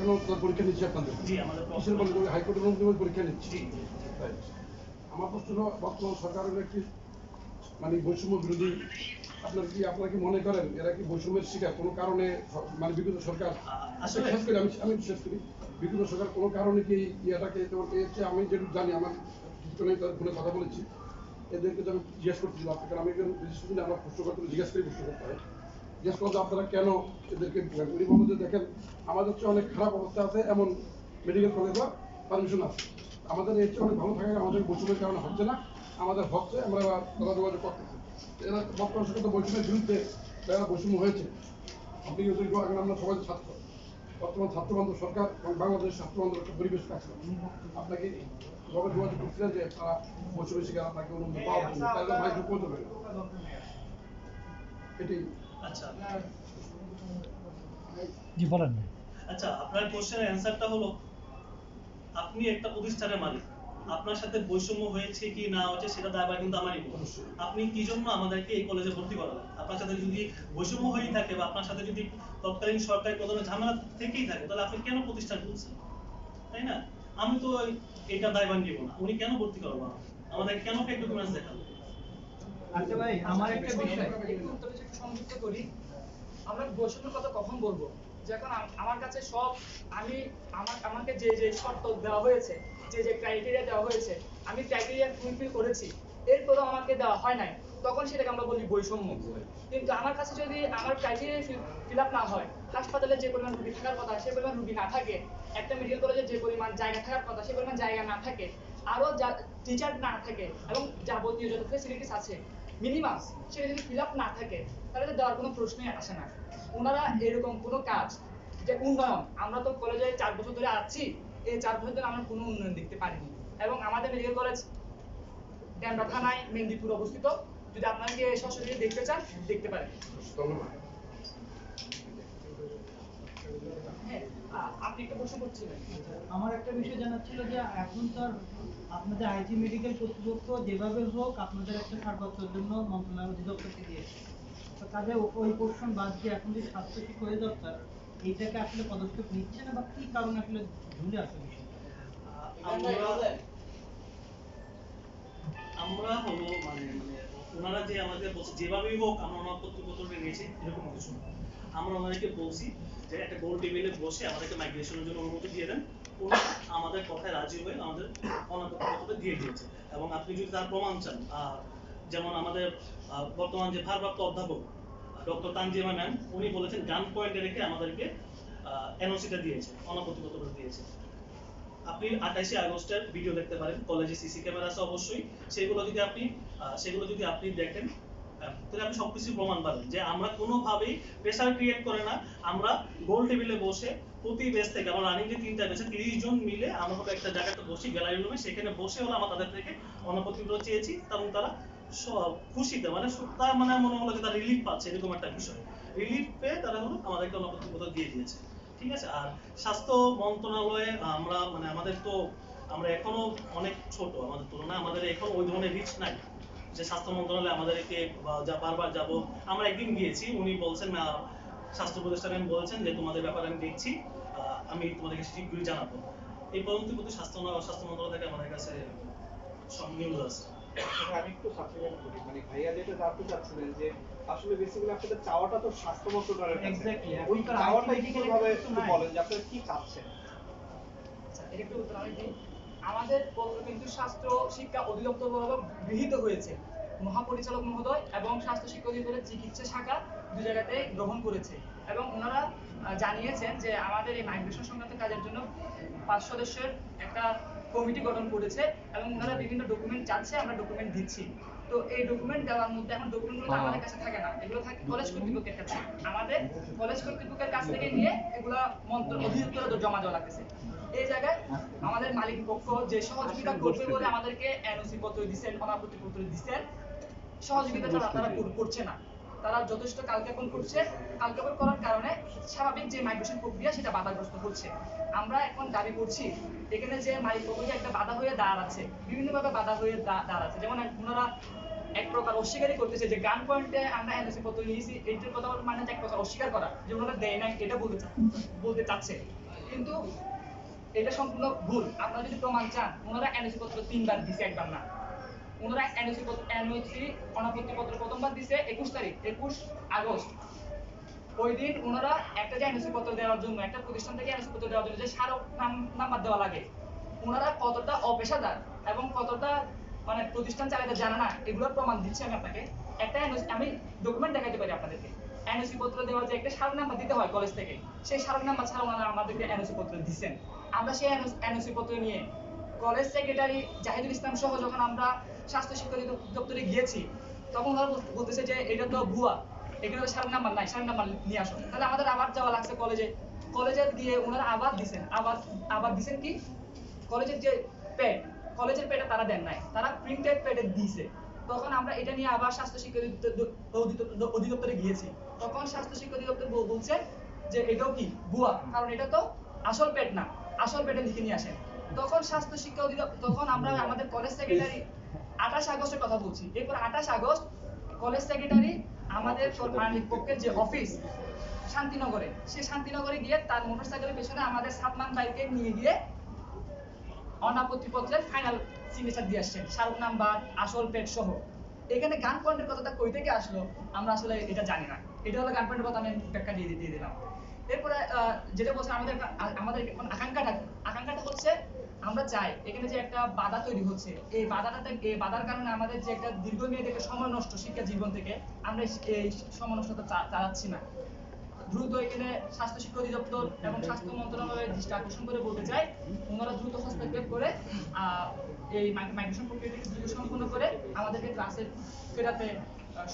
এখনও পরীক্ষা নিচ্ছি আপনাদের। জি আমাদের কিসের বলে হাইকোর্টের অনুযায়ী পরীক্ষা নিচ্ছি. আমার প্রশ্ন হলো বর্তমান সরকারের একটি মানে বৈষম্য বিরোধী। আপনার কি আপনারা কি মনে করেন এরা কি বৈষম্যের শিকার? কোনো কারণে মানে বিগত সরকার আসলে- শেষ করি আমি আমি শেষ করি বিগত সরকার কোনো কারণে কি ইয়েটাকে যেমন এর আমি যেটুকু জানি আমার কিছুক্ষণ তার ফোনে কথা বলেছি। এদেরকে তো আমি জিজ্ঞেস করছিলাম আপনাকে আমি একজন আমরা প্রশ্ন করতে জিজ্ঞেস করে প্রশ্ন করতে হয়। জিজ্ঞেস করতে আপনারা কেন এদেরকে উনি বলব যে দেখেন, আমাদের চেয়ে অনেক খারাপ অবস্থা আছে, এমন মেডিকেল কলেজও পারমিশন আছে। আমাদের এর চেয়ে অনেক ভালো থাকে আমাদের বৈষম্যের কারণে হচ্ছে না, আমাদের হচ্ছে, আমরা তারা যোগাযোগ করতেছি এরা বর্তমান সরকার তো বৈষম্যের বিরুদ্ধে যারা বৈষম্য হয়েছে। আপনি আমরা সবাই ছাত্র, বর্তমান ছাত্র বান্ধব সরকার, এবং বাংলাদেশ ছাত্র বান্ধব একটা পরিবেশ কাজ আপনাকে সবাই যোগাযোগ করছিলেন যে তারা বৈষম্য শিকার, আপনাকে অনুমতি পাওয়ার জন্য তাহলে মাইক্রো পৌঁছবে না। এটাই। আচ্ছা। জি বলেন। আচ্ছা আপনার কোশ্চেনের অ্যান্সারটা হলো আপনি একটা প্রতিষ্ঠানের মালিক। আপনার সাথে বৈষম্য হয়েছে কি না হয়েছে সেটা দায়ভার কিন্তু আমারই আপনি কি জন্য আমাদেরকে এই কলেজে ভর্তি করালেন আপনার সাথে যদি বৈষম্য হয়েই থাকে বা আপনার সাথে যদি তৎকালীন ঝামেলা থেকেই থাকে তাহলে আপনি কেন প্রতিষ্ঠান খুলছেন? তাই না? আমি তো এটা দায়ভার নিব না। উনি কেন ভর্তি করব আমাদের কেন ফেক ডকুমেন্টস দেখাল আচ্ছা ভাই আমার একটা বিষয়। সংযুক্ত করি। আমরা বৈষম্যের কথা কখন বলব? যখন আম- আমার কাছে সব আমি আমার আমাকে যে যে শর্ত দেওয়া হয়েছে যে যে ক্রাইটেরিয়া দেওয়া হয়েছে আমি ক্রাইটেরিয়া ফুলফিল করেছি এরপরও আমাকে দেওয়া হয় নাই। তখন সেটাকে আমরা বলি বৈষম্য। কিন্তু আমার কাছে যদি আমার ক্রাইটেরিয়া ফিল আপ না হয় হাসপাতালে যে পরিমাণ রুগী থাকার কথা সে পরিমাণ রুগী না থাকে একটা মেডিকেল কলেজে যে পরিমাণ জায়গা থাকার কথা সে পরিমাণ জায়গা না থাকে আরও যা টিচার না থাকে এবং যাবতীয় যত ফেসিলিটিস আছে মিনিমাম সেটা যদি ফিল আপ না থাকে, তাহলে তো দেওয়ার কোনো প্রশ্নই আসে না। ওনারা এরকম কোনো কাজ যে উন্নয়ন, আমরা তো কলেজে চার বছর ধরে আছি, এই চার বছর ধরে আমরা কোনো উন্নয়ন দেখতে পারিনি। এবং আমাদের মেডিকেল কলেজ ড্যামরা থানায় মেদিনীপুর অবস্থিত। যদি আপনারা গিয়ে সরাসরি দেখতে চান, দেখতে পারেন। ধন্যবাদ হ্যাঁ আ- আপনি একটা প্রশ্ন করছিলেন আমার একটা বিষয় জানার ছিল যে এখন তো আর আপনাদের আইজি মেডিকেল কর্তৃপক্ষ যেভাবে হোক আপনাদের একটা ছাড়পত্রের জন্য মন্ত্রণালয় অধিদপ্তরকে দিয়েছে তো কাজে ওই পোর্শন বাদ দিয়ে এখন যে স্বাস্থ্য শিক্ষা অধিদপ্তর এইটাকে আসলে পদক্ষেপ নিচ্ছে না বা কি কারণে আসলে ঝুলে আছে আমরা হলো মানে মানে ওনারা যে আমাদের বলছে যেভাবেই হোক আমরা ওনার কর্তৃপক্ষকে নিয়েছি এরকম কিছু না। আমরা ওনাদেরকে বলছি যে একটা গোল টেবিলে বসে আমাদেরকে মাইগ্রেশনের জন্য অনুমতি দিয়ে দেন। ওনারা আমাদের কথায় রাজি হয়ে আমাদের অনাপত্তি দিয়ে দিয়েছে। এবং আপনি যদি তার প্রমাণ চান যেমন আমাদের বর্তমান যে ভারপ্রাপ্ত অধ্যাপক ডক্টর তানজিমা ম্যাম, উনি বলেছেন গান পয়েন্টে রেখে আমাদেরকে এনওসিটা দিয়েছে অনাপত্তি পত্র দিয়েছে। আপনি আঠাশে আগস্টের ভিডিও দেখতে পারেন কলেজে সিসি ক্যামেরা আছে অবশ্যই। সেগুলো যদি আপনি সেগুলো যদি আপনি দেখেন তাহলে আপনি সবকিছু প্রমাণ পাবেন যে আমরা কোনোভাবেই প্রেসার ক্রিয়েট করে না। আমরা গোল টেবিলে বসে প্রতি বেস থেকে আমার রানিং যে তিনটা বেসে তিরিশ জন মিলে আমরা হলো একটা জায়গাতে বসি গ্যালারি রুমে সেখানে বসে হলো আমরা তাদের থেকে অনুমতিগুলো চেয়েছি এবং তারা খুশিতে মানে তার মানে মনে হলো যে তারা রিলিফ পাচ্ছে, এরকম একটা বিষয়। রিলিফ পেয়ে তারা হলো আমাদেরকে অনুমতিপত্র দিয়ে দিয়েছে। ঠিক আছে? আর স্বাস্থ্য মন্ত্রণালয়ে আমরা মানে আমাদের তো আমরা এখনও অনেক ছোট, আমাদের তুলনায় আমাদের এখন ওই ধরনের রিচ নাই। যে স্বাস্থ্য মন্ত্রণালয়ে আমাদেরকে যা বারবার যাব আমরা একদিন গিয়েছি উনি বলছেন আহ, স্বাস্থ্য প্রতিষ্ঠানে বলছেন যে তোমাদের ব্যাপারে আমি দেখছি আহ, আমি তোমাদেরকে শীঘ্রই জানাব। এই পর্যন্ত কিন্তু স্বাস্থ্য স্বাস্থ্য মন্ত্রণালয় থেকে আমাদের কাছে সব নিউজ আছে আমি একটু সাপ্লিমেন্ট করি। মানে ভাইয়া যেটা জানতে চাচ্ছিলেন যে আসলে বেসিক্যালি আপনাদের চাওয়াটা তো স্বাস্থ্য মন্ত্রণালয়ের কাছে। ওই চাওয়াটা ভাবে একটু বলেন যে আপনারা কি চাচ্ছেন? আচ্ছা, এটা একটু উত্তর আমি দিই। আমাদের কিন্তু স্বাস্থ্য শিক্ষা অধিদপ্তর গৃহীত হয়েছে। মহাপরিচালক মহোদয় এবং স্বাস্থ্য শিক্ষা অধিদপ্তরের চিকিৎসা শাখা দুই জায়গাতে গ্রহণ করেছে। এবং ওনারা জানিয়েছেন যে আমাদের এই মাইগ্রেশন সংক্রান্ত কাজের জন্য পাঁচ সদস্যের একটা কমিটি গঠন করেছে এবং ওনারা বিভিন্ন ডকুমেন্ট চাচ্ছে, আমরা ডকুমেন্ট দিচ্ছি। তো এই ডকুমেন্ট দেওয়ার মধ্যে এখন ডকুমেন্টগুলো আমাদের কাছে থাকে না, এগুলো থাকে কলেজ কর্তৃপক্ষের কাছে। আমাদের কলেজ কর্তৃপক্ষের কাছ থেকে নিয়ে এগুলো মন্ত্র অধিদপ্তরে জমা দেওয়া লাগতেছে। এই জায়গায় আমাদের মালিক পক্ষ যে সহযোগিতা করবে বলে আমাদেরকে এনওসি পত্র দিচ্ছেন অনাপত্তি পত্র দিচ্ছেন। সহযোগিতা তারা তারা কর- করছে। না। তারা যথেষ্ট কালক্ষেপণ করছে? কালক্ষেপণ করার কারণে স্বাভাবিক যে মাইগ্রেশন প্রক্রিয়া সেটা বাধাগ্রস্ত হচ্ছে। আমরা এখন দাবি করছি এখানে যে মালিক পক্ষকে একটা বাধা হয়ে দাঁড়াচ্ছে বিভিন্নভাবে বাধা হয়ে দাঁড়াচ্ছে। যেমন ওনারা এক প্রকার অস্বীকারই করতেছে যে গান পয়েন্টে আমরা এনএসি পত্র নিয়েছি এইটার কথা মানে এক প্রকার অস্বীকার করা যে ওনারা দেয় নাই এটা বলতে বলতে চাচ্ছে। কিন্তু এটা সম্পূর্ণ ভুল। আপনারা যদি প্রমাণ চান, ওনারা এনওসি পত্র তিনবার দিছে একবার না। ওনারা এনওসি এনওসি অনাপত্তি পত্র প্রথমবার দিছে একুশ তারিখ, একুশ আগস্ট। ওই দিন ওনারা একটা যে এনওসি পত্র দেওয়ার জন্য, একটা প্রতিষ্ঠান থেকে এনওসি পত্র দেওয়ার জন্য যে স্মারক নাম- নাম্বার দেওয়া লাগে, ওনারা কতটা অপেশাদার এবং কতটা মানে প্রতিষ্ঠান চালাতে জানে না, এগুলোর প্রমাণ দিচ্ছি আমি আপনাকে। একটা আমি ডকুমেন্ট দেখাতে পারি আপনাদেরকে। এনওসি পত্র দেওয়ার যে একটা স্মারক নাম্বার দিতে হয় কলেজ থেকে, সেই স্মারক নাম্বার ছাড়া ওনারা আমাদেরকে এনওসি পত্র দিচ্ছেন। আমরা সেই এনওসি পত্র নিয়ে কলেজ সেক্রেটারি জাহিদুল ইসলাম সহ যখন আমরা স্বাস্থ্য শিক্ষা দপ্তরে গিয়েছি, তখন ওরা বলতেছে যে এটা তো ভুয়া, এখানে তো নাম্বার নাই সারের নাম্বার নিয়ে আসো। তাহলে আমাদের আবার যাওয়া লাগছে কলেজে কলেজে গিয়ে ওনারা আবার দিছেন, আবার আবার দিছেন কি? কলেজের যে প্যাড কলেজের প্যাডে তারা দেন নাই, তারা প্রিন্টেড প্যাডে দিয়েছে। তখন আমরা এটা নিয়ে আবার স্বাস্থ্য শিক্ষা অধিদপ্তর- গিয়েছি। তখন স্বাস্থ্য শিক্ষা অধিদপ্তর বলছে যে এটাও কি? ভুয়া। কারণ এটা তো আসল প্যাড না। আসল প্যাডে লিখে নিয়ে আসেন তখন স্বাস্থ্য শিক্ষা অধিদপ্তর তখন আমরা আমাদের কলেজ সেক্রেটারি আঠাশ আগস্টের কথা বলছি। এরপর আঠাশ আগস্ট কলেজ সেক্রেটারি আমাদের পক্ষের যে অফিস শান্তিনগরে সে শান্তিনগরে গিয়ে তার মোটরসাইকেলের পেছনে আমাদের সাতমান বাইকে নিয়ে গিয়ে অনাপত্তি পত্রের ফাইনাল সিগনেচার দিয়ে আসছেন। শাহরুখ নাম্বার আসল পেট সহ। এখানে গান পয়েন্টের কথাটা কই থেকে আসলো, আমরা আসলে এটা জানি না। এটা হলো গান পয়েন্টের কথা আমি ব্যাখ্যা দিয়ে দিয়ে দিলাম। এরপরে যেটা বলছে আমাদের আমাদের আকাঙ্ক্ষাটা আকাঙ্ক্ষাটা হচ্ছে আমরা চাই এখানে যে একটা বাধা তৈরি হচ্ছে। এই বাধাটাতে এই বাধার কারণে আমাদের যে একটা দীর্ঘমেয়াদী একটা সময় নষ্ট শিক্ষা জীবন থেকে আমরা এই- সময় নষ্টটা চালাচ্ছি না। দ্রুত এখানে স্বাস্থ্য শিক্ষা অধিদপ্তর এবং স্বাস্থ্য মন্ত্রণালয়ের দৃষ্টি আকর্ষণ করে বলতে চাই ওনারা দ্রুত হস্তক্ষেপ করে এই মাইগ্রেশন প্রক্রিয়াটিকে দ্রুত সম্পন্ন করে আমাদেরকে ক্লাসে ফেরাতে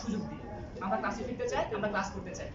সুযোগ দিয়ে। আমরা ক্লাসে ফিরতে চাই, আমরা ক্লাস করতে চাই।